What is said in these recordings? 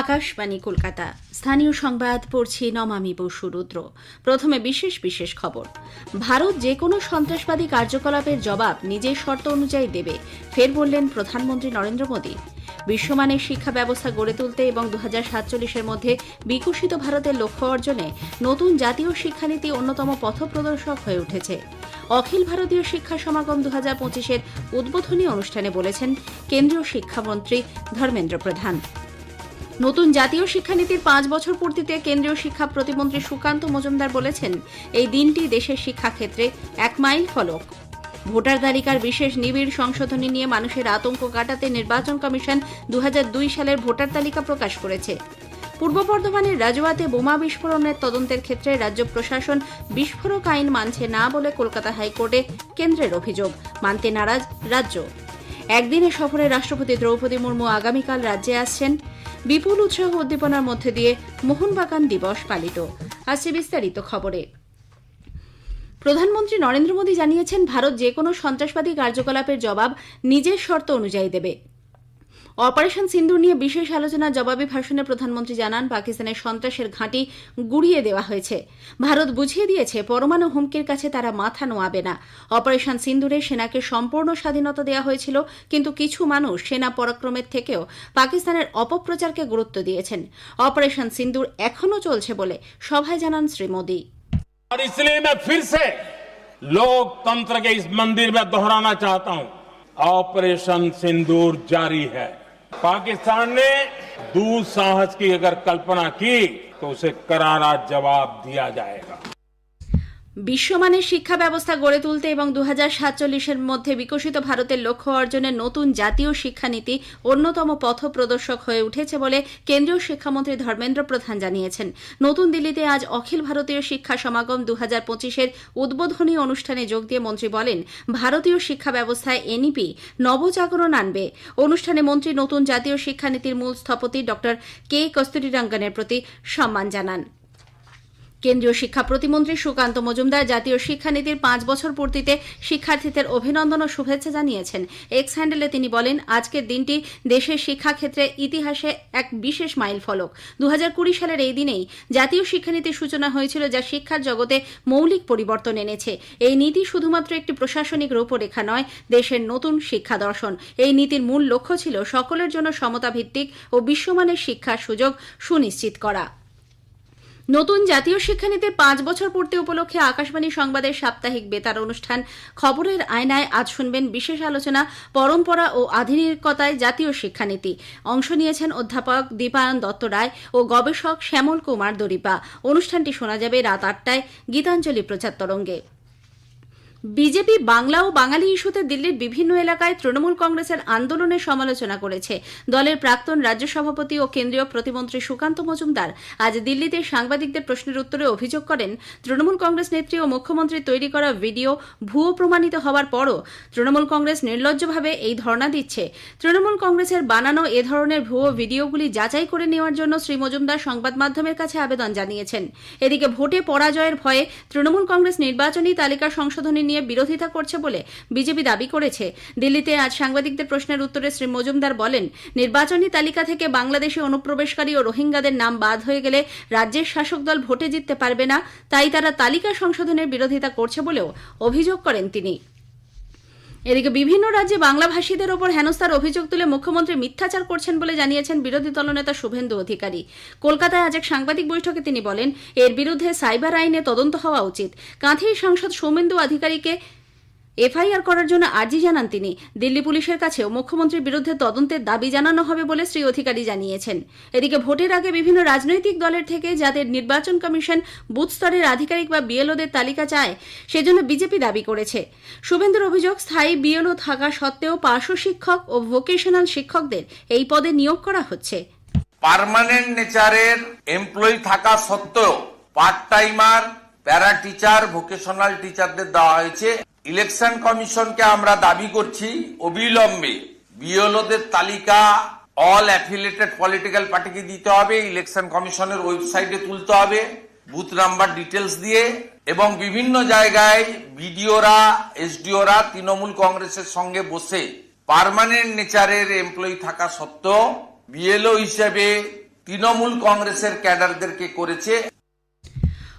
আকাশবাণী, কলকাতা। স্থানীয় সংবাদ, পড়ছি নমামি বসু রুদ্র। প্রথমে বিশেষ বিশেষ খবর। ভারত যে কোনো সন্ত্রাসবাদী কার্যকলাপের জবাব নিজের শর্ত অনুযায়ী দেবে, ফের বললেন প্রধানমন্ত্রী নরেন্দ্র মোদী। বিশ্বমানের শিক্ষা ব্যবস্থা গড়ে তুলতে এবং দু সাতচল্লিশের মধ্যে বিকশিত ভারতের লক্ষ্য অর্জনে নতুন জাতীয় শিক্ষানীতি অন্যতম পথপ্রদর্শক হয়ে উঠেছে। অখিল ভারতীয় শিক্ষা সমাগম দু হাজার পঁচিশের উদ্বোধনী অনুষ্ঠানে বলেছেন, কেন্দ্রীয় শিক্ষামন্ত্রী ধর্মেন্দ্র প্রধান। নতুন জাতীয় শিক্ষানীতির পাঁচ বছর পূর্তিতে কেন্দ্রীয় শিক্ষা প্রতিমন্ত্রী সুকান্ত মজুমদার বলেছেন, এই দিনটি দেশের শিক্ষাক্ষেত্রে এক মাইল ফলক। ভোটার তালিকার বিশেষ নিবিড় সংশোধনী নিয়ে মানুষের আতঙ্ক কাটাতে নির্বাচন কমিশন দু হাজার দুই সালের ভোটার তালিকা প্রকাশ করেছে। পূর্ব বর্ধমানের রাজুয়াতে বোমা বিস্ফোরণের তদন্তের ক্ষেত্রে রাজ্য প্রশাসন বিস্ফোরক আইন মানছে না বলে কলকাতা হাইকোর্টে কেন্দ্রের অভিযোগ, মানতে নারাজ রাজ্য। একদিনের সফরে রাষ্ট্রপতি দ্রৌপদী মুর্মু আগামীকাল রাজ্যে আসছেন। বিপুল উৎসাহ উদ্দীপনার মধ্যে দিয়ে মোহনবাগান দিবস পালিত। আসছে বিস্তারিত খবরে। প্রধানমন্ত্রী নরেন্দ্র মোদী জানিয়েছেন, ভারত যে কোনো সন্ত্রাসবাদী কার্যকলাপের জবাব নিজের শর্ত অনুযায়ী দেবে। অপারেশন সিন্দুর নিয়ে বিশেষ আলোচনার জবাবি ভাষণে প্রধানমন্ত্রী জানান পাকিস্তানের সন্ত্রাসের ঘাঁটি গুড়িয়ে দেওয়া হয়েছে ভারত বুঝিয়ে দিয়েছে পরমাণু হুমকির কাছে তারা মাথা নোয়াবে না অপারেশন সিন্দুরে সেনাকে সম্পূর্ণ স্বাধীনতা দেওয়া হয়েছিল কিন্তু কিছু মানুষ সেনা পরাক্রমের থেকেও পাকিস্তানের অপপ্রচারকে গুরুত্ব দিয়েছেন অপারেশন সিন্দুর এখনও চলছে বলে সভায় জানান শ্রী মোদী और इसलिए मैं फिर से लोकतंत्र के इस मंदिर में दोहराना चाहता हूं ऑपरेशन सिंदूर जारी है पाकिस्तान ने दुस्साहस की अगर कल्पना की तो उसे करारा जवाब दिया जाएगा। বিশ্বমানের শিক্ষা ব্যবস্থা গড়ে তুলতে এবং দু হাজার সাতচল্লিশের মধ্যে বিকশিত ভারতের লক্ষ্য অর্জনে নতুন জাতীয় শিক্ষানীতি অন্যতম পথ প্রদর্শক হয়ে উঠেছে বলে কেন্দ্রীয় শিক্ষামন্ত্রী ধর্মেন্দ্র প্রধান জানিয়েছেন। নতুন দিল্লিতে আজ অখিল ভারতীয় শিক্ষা সমাগম দু হাজার পঁচিশের উদ্বোধনী অনুষ্ঠানে যোগ দিয়ে মন্ত্রী বলেন, ভারতীয় শিক্ষা ব্যবস্থায় এনইপি নবজাগরণ আনবে। অনুষ্ঠানে মন্ত্রী নতুন জাতীয় শিক্ষানীতির মূল স্থপতি ড কে কস্তুরীরঙ্গনের প্রতি সম্মান জানান। কেন্দ্রীয় শিক্ষা প্রতিমন্ত্রী সুকান্ত মজুমদার জাতীয় শিক্ষানীতির পাঁচ বছর পূর্তিতে শিক্ষার্থীদের অভিনন্দন ও শুভেচ্ছা জানিয়েছেন। এক্স হ্যান্ডেলে তিনি বলেন, আজকের দিনটি দেশের শিক্ষাক্ষেত্রে ইতিহাসে এক বিশেষ মাইল ফলক। দু হাজার কুড়ি সালের এই দিনেই জাতীয় শিক্ষানীতির সূচনা হয়েছিল যা শিক্ষার জগতে মৌলিক পরিবর্তন এনেছে। এই নীতি শুধুমাত্র একটি প্রশাসনিক রূপরেখা নয়, দেশের নতুন শিক্ষা দর্শন। এই নীতির মূল লক্ষ্য ছিল সকলের জন্য সমতা ভিত্তিক ও বিশ্বমানের শিক্ষার সুযোগ সুনিশ্চিত করা। নতুন জাতীয় শিক্ষানীতির পাঁচ বছর পূর্তি উপলক্ষে আকাশবাণী সংবাদের সাপ্তাহিক বেতার অনুষ্ঠান। খবরের আয়নায় আজ শুনবেন বিশেষ আলোচনা, পরম্পরা ও আধুনিকতায় জাতীয় শিক্ষানীতি। অংশ নিয়েছেন অধ্যাপক দীপায়ন দত্ত রায় ও গবেষক শ্যামল কুমার দরিপা। অনুষ্ঠানটি শোনা যাবে রাত আটটায়। গীতাঞ্জলি প্রচার তরঙ্গে। বিজেপি বাংলা ও বাঙালি ইস্যুতে দিল্লির বিভিন্ন এলাকায় তৃণমূল কংগ্রেসের আন্দোলনের সমালোচনা করেছে। দলের প্রাক্তন রাজ্য সভাপতি ও কেন্দ্রীয় প্রতিমন্ত্রী সুকান্ত মজুমদার আজ দিল্লিতে সাংবাদিকদের প্রশ্নের উত্তরে অভিযোগ করেন, তৃণমূল কংগ্রেস নেত্রী ও মুখ্যমন্ত্রী তৈরি করা ভিডিও ভুয়ো প্রমাণিত হওয়ার পরও তৃণমূল কংগ্রেস নির্লজ্জভাবে এই ধর্ণা দিচ্ছে। তৃণমূল কংগ্রেসের বানানো এ ধরনের ভুয়ো ভিডিওগুলি যাচাই করে নেওয়ার জন্য শ্রী মজুমদার সংবাদ মাধ্যমের কাছে আবেদন জানিয়েছেন। এদিকে ভোটে পরাজয়ের ভয়ে তৃণমূল কংগ্রেস নির্বাচনী তালিকা সংশোধনী নিয়ে বিরোধিতা করছে বলে বিজেপি দাবি করেছে। দিল্লিতে আজ সাংবাদিকদের প্রশ্নের উত্তরে শ্রী মজুমদার বলেন, নির্বাচনী তালিকা থেকে বাংলাদেশে অনুপ্রবেশকারী ও রোহিঙ্গাদের নাম বাদ হয়ে গেলে রাজ্যের শাসক দল ভোটে জিততে পারবে না, তাই তারা তালিকা সংশোধনের বিরোধিতা করছে বলেও অভিযোগ করেন তিনি। এদিকে বিভিন্ন রাজ্যে বাংলাভাষীদের ওপর হেনস্থার অভিযোগ তুলে মুখ্যমন্ত্রী মিথ্যাচার করছেন বলে জানিয়েছেন বিরোধী দলনেতা শুভেন্দু অধিকারী। কলকাতায় আজ এক সাংবাদিক বৈঠকে তিনি বলেন, এর বিরুদ্ধে সাইবার আইনে তদন্ত হওয়া উচিত। কাঁথির সাংসদ সৌমেন্দু আধিকারিকে এফআইআর করার জন্য আর্জি জানান তিনি। দিল্লি পুলিশের কাছেও মুখ্যমন্ত্রীর বিরুদ্ধে তদন্তের দাবি জানানো হবে বলে শ্রী অধিকারী জানিয়েছেন। এদিকে ভোটের আগে বিভিন্ন রাজনৈতিক দলের থেকে যাদের নির্বাচন কমিশন বুথ স্তরের আধিকারিক বা বিএলওদের তালিকা চায়, সেজন্য বিজেপি দাবি করেছে। শুভেন্দুর অভিযোগ, স্থায়ী বিএলও থাকা সত্ত্বেও পার্শ্ব শিক্ষক ও ভোকেশনাল শিক্ষকদের এই পদে নিয়োগ করা হচ্ছে। পার্মানেন্ট নেচারের এমপ্লয়ি থাকা সত্ত্বেও part timer para teacher vocational টিচারদের দেওয়া হয়েছে। ইলেকশন কমিশনকে আমরা দাবি করছি অবিলম্বে বিএলওদের তালিকা অল অ্যাফিলেটেড পলিটিক্যাল পার্টিকে দিতে হবে, ইলেকশন কমিশনের ওয়েবসাইটে তুলতে হবে, বুথ নাম্বার ডিটেলস দিয়ে এবং বিভিন্ন জায়গায় বিডিওরা, এসডিওরা, তৃণমূল কংগ্রেসের সঙ্গে বসে পার্মানেন্ট নেচারের এমপ্লয়ি থাকা সত্ত্বেও বিএলও হিসেবে তৃণমূল কংগ্রেসের ক্যাডারদেরকে করেছে।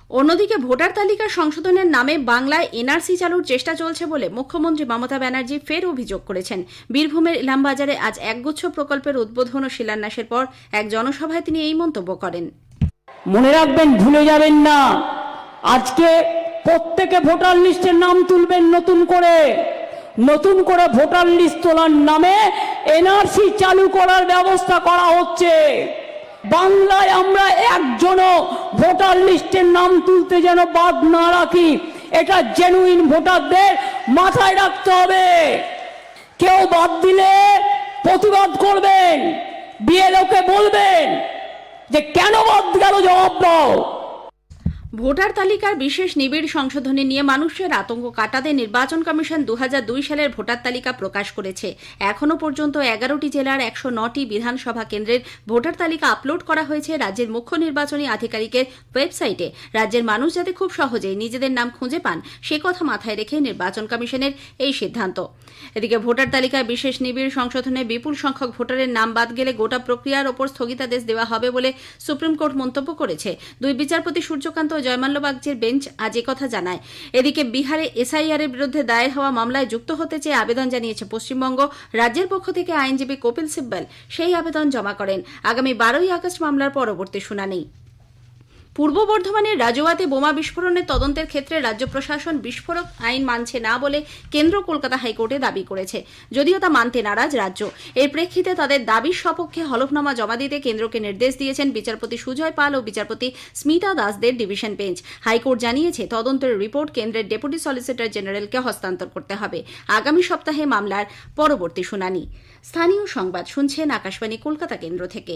অন্যদিকে ভোটার তালিকা সংশোধনের নামে বাংলায় এনআরসি চালুর চেষ্টা চলছে বলে মুখ্যমন্ত্রী মমতা ব্যানার্জি ফের অভিযোগ করেছেন। বীরভূমের ইলামবাজারে আজ একগুচ্ছ প্রকল্পের উদ্বোধন ও শিলান্যাসের পর এক জনসভায় তিনি এই মন্তব্য করেন। মনে রাখবেন, ভুলে যাবেন না। আজকে প্রত্যেকে ভোটার লিস্টের নাম তুলবেন নতুন করে। নতুন করে ভোটার লিস্ট তোলার নামে এনআরসি চালু করার ব্যবস্থা করা হচ্ছে। বাংলায় আমরা একজনও ভোটার লিস্টের নাম তুলতে যেন বাদ না রাখি। এটা জেনুইন ভোটারদের মাথায় রাখতে হবে। কেউ বাদ দিলে প্রতিবাদ করবেন, বিএলওকে বলবেন যে কেন বাদ গেল জবাব দাও। ভোটার তালিকার বিশেষ নিবিড় সংশোধনী নিয়ে মানুষের আতঙ্ক কাটাতে নির্বাচন কমিশন দু হাজার দুই সালের ভোটার তালিকা প্রকাশ করেছে। এখনও পর্যন্ত এগারোটি জেলার একশো নটি বিধানসভা কেন্দ্রের ভোটার তালিকা আপলোড করা হয়েছে রাজ্যের মুখ্য নির্বাচনী আধিকারিকের ওয়েবসাইটে। রাজ্যের মানুষ যাতে খুব সহজেই নিজেদের নাম খুঁজে পান, সে কথা মাথায় রেখে নির্বাচন কমিশনের এই সিদ্ধান্ত। এদিকে ভোটার তালিকায় বিশেষ নিবিড় সংশোধনে বিপুল সংখ্যক ভোটারের নাম বাদ গেলে গোটা প্রক্রিয়ার ওপর স্থগিতাদেশ দেওয়া হবে বলে সুপ্রিম কোর্ট মন্তব্য করেছে। দুই বিচারপতি সূর্যকান্ত জয়মাল্য বাগচির বেঞ্চ আজ কথা জানায়। এদিকে বিহারে এসআইআর এর বিরুদ্ধে দায়ের হওয়া মামলায় যুক্ত হতে চেয়ে আবেদন জানিয়েছে পশ্চিমবঙ্গ। রাজ্যের পক্ষ থেকে আইনজীবী কপিল সিব্বল সেই আবেদন জমা করেন। আগামী বারোই আগস্ট মামলার পরবর্তী শুনানি। পূর্ব বর্ধমানের রাজোয়াতে বোমা বিস্ফোরণের তদন্তের ক্ষেত্রে রাজ্য প্রশাসন বিস্ফোরক আইন মানছে না বলে কেন্দ্র কলকাতা হাইকোর্টে দাবি করেছে। যদিও তা মানতে নারাজ রাজ্য। এর প্রেক্ষিতে তাদের দাবির সপক্ষে হলফনামা জমা দিতে কেন্দ্রকে নির্দেশ দিয়েছেন বিচারপতি সুজয় পাল ও বিচারপতি স্মিতা দাসদের ডিভিশন বেঞ্চ। হাইকোর্ট জানিয়েছে, তদন্তের রিপোর্ট কেন্দ্রের ডেপুটি সলিসিটর জেনারেলকে হস্তান্তর করতে হবে। আগামী সপ্তাহে মামলার পরবর্তী শুনানি। স্থানীয় সংবাদ শুনছেন আকাশবাণী কলকাতা কেন্দ্র থেকে।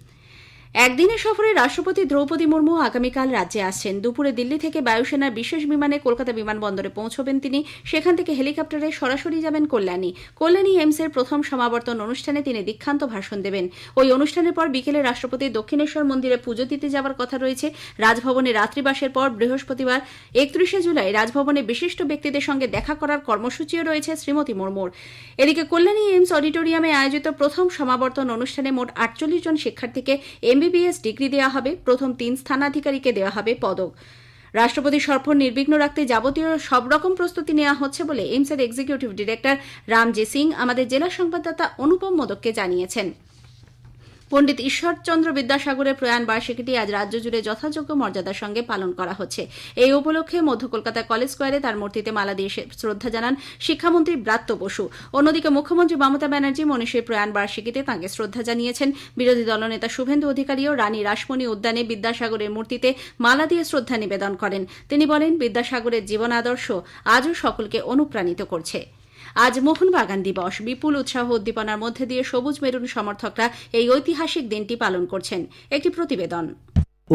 একদিনের সফরে রাষ্ট্রপতি দ্রৌপদী মুর্মু আগামীকাল রাজ্যে আসছেন। দুপুরে দিল্লি থেকে বায়ুসেনার বিশেষ বিমানে কলকাতা বিমানবন্দরে পৌঁছবেন তিনি। সেখান থেকে হেলিকপ্টারে সরাসরি যাবেন কল্যাণী। কল্যাণী এইমসের প্রথম সমাবর্তন অনুষ্ঠানে তিনি দীক্ষান্ত ভাষণ দেবেন। ওই অনুষ্ঠানের পর বিকেলে রাষ্ট্রপতি দক্ষিণেশ্বর মন্দিরে পুজো দিতে যাওয়ার কথা রয়েছে। রাজভবনে রাত্রিবাসের পর বৃহস্পতিবার একত্রিশে জুলাই রাজভবনে বিশিষ্ট ব্যক্তিদের সঙ্গে দেখা করার কর্মসূচিও রয়েছে শ্রীমতী মুর্মুর। এদিকে কল্যাণী এইমস অডিটোরিয়ামে আয়োজিত প্রথম সমাবর্তন অনুষ্ঠানে মোট আটচল্লিশ জন শিক্ষার্থীকে এমবিবিএস ডিগ্রি দেওয়া হবে, প্রথম তিন স্থানাধিকারীকে দেওয়া হবে পদক। রাষ্ট্রপতি সফর নির্বিঘ্ন রাখতে যাবতীয় সব রকম প্রস্তুতি নেওয়া হচ্ছে বলে এইমসের এক্সিকিউটিভ ডিরেক্টর রামজি সিং আমাদের জেলা সংবাদদাতা অনুপম মোদককে জানিয়েছেন। পণ্ডিত ঈশ্বরচন্দ্র বিদ্যাসাগরের প্রয়াণ বার্ষিকীটি আজ রাজ্য জুড়ে যথাযোগ্য মর্যাদার সঙ্গে পালন করা হচ্ছে। এই উপলক্ষে মধ্য কলকাতা কলেজ স্কোয়ারে তার মূর্তিতে মালা দিয়ে শ্রদ্ধা জানান শিক্ষামন্ত্রী ব্রাত্য বসু। অন্যদিকে মুখ্যমন্ত্রী মমতা ব্যানার্জি মনীষীর প্রয়াণ বার্ষিকীতে তাঁকে শ্রদ্ধা জানিয়েছেন। বিরোধী দলনেতা শুভেন্দু অধিকারীও রানী রাসমণি উদ্যানে বিদ্যাসাগরের মূর্তিতে মালা দিয়ে শ্রদ্ধা নিবেদন করেন। তিনি বলেন, বিদ্যাসাগরের জীবন আদর্শ আজও সকলকে অনুপ্রাণিত করছে। আজ মোহনবাগান দিবস। বিপুল উৎসাহ উদ্দীপনার মধ্যে দিয়ে সবুজ মেরুন সমর্থকরা এই ঐতিহাসিক দিনটি পালন করছেন। একটি প্রতিবেদন।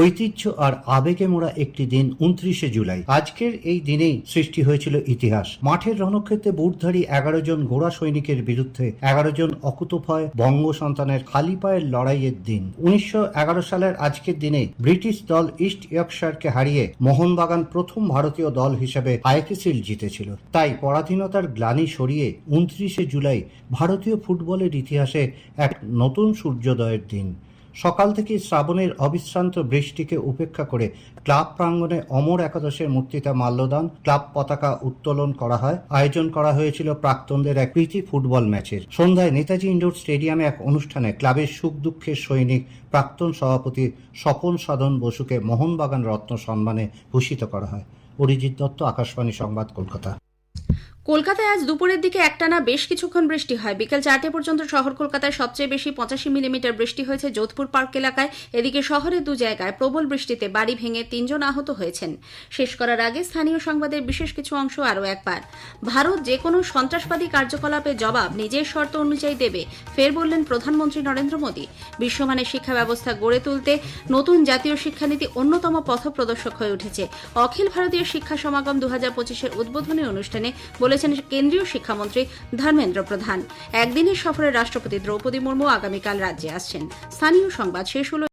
ঐতিহ্য আর আবেগে মোড়া একটি দিন উনত্রিশে জুলাই। আজকের এই দিনেই সৃষ্টি হয়েছিল ইতিহাস। মাঠের রণক্ষেত্রে বুটধারী এগারো জন ঘোড়া সৈনিকের বিরুদ্ধে এগারো জন অকুতভয় বঙ্গ সন্তানের খালি পায়ের লড়াইয়ের দিন। উনিশশো এগারো সালের আজকের দিনে ব্রিটিশ দল ইস্ট ইয়র্কশায়ারকে হারিয়ে মোহনবাগান প্রথম ভারতীয় দল হিসেবে আইকিসিল জিতেছিল। তাই পরাধীনতার গ্লানি সরিয়ে উনত্রিশে জুলাই ভারতীয় ফুটবলের ইতিহাসে এক নতুন সূর্যোদয়ের দিন। সকাল থেকে শ্রাবণের অবিশ্রান্ত বৃষ্টিকে উপেক্ষা করে ক্লাব প্রাঙ্গণে অমর একাদশের মূর্তিতে মাল্যদান, ক্লাব পতাকা উত্তোলন করা হয়। আয়োজন করা হয়েছিল প্রাক্তনদের এক প্রীতি ফুটবল ম্যাচের। সন্ধ্যায় নেতাজি ইন্ডোর স্টেডিয়ামে এক অনুষ্ঠানে ক্লাবের সুখ দুঃখের সৈনিক প্রাক্তন সভাপতি স্বপন সাধন বসুকে মোহনবাগান রত্ন সম্মানে ভূষিত করা হয়। অরিজিৎ দত্ত, আকাশবাণী সংবাদ, কলকাতা। কলকাতায় আজ দুপুরের দিকে একটানা বেশ কিছুক্ষণ বৃষ্টি হয়। বিকেল চারটে পর্যন্ত শহর কলকাতায় সবচেয়ে বেশি পঁচাশি মিলিমিটার বৃষ্টি হয়েছে যোধপুর পার্ক এলাকায়। এদিকে শহরের দু জায়গায় প্রবল বৃষ্টিতে বাড়ি ভেঙে তিনজন আহত হয়েছেন। শেষ করার আগে স্থানীয় সংবাদের বিশেষ কিছু অংশ আরও একবার। ভারত যে কোনো সন্ত্রাসবাদী কার্যকলাপের জবাব নিজের শর্ত অনুযায়ী দেবে, ফের বললেন প্রধানমন্ত্রী নরেন্দ্র মোদী। বিশ্বমানের শিক্ষা ব্যবস্থা গড়ে তুলতে নতুন জাতীয় শিক্ষানীতি অন্যতম পথপ্রদর্শক হয়ে উঠেছে। অখিল ভারতীয় শিক্ষা সমাগম দু হাজার পঁচিশের উদ্বোধনী অনুষ্ঠানে বলেছেন কেন্দ্রীয় শিক্ষামন্ত্রী ধর্মেন্দ্র প্রধান। একদিনের সফরে রাষ্ট্রপতি দ্রৌপদী মুর্মু আগামীকাল রাজ্যে আসছেন। স্থানীয় সংবাদ শেষ হল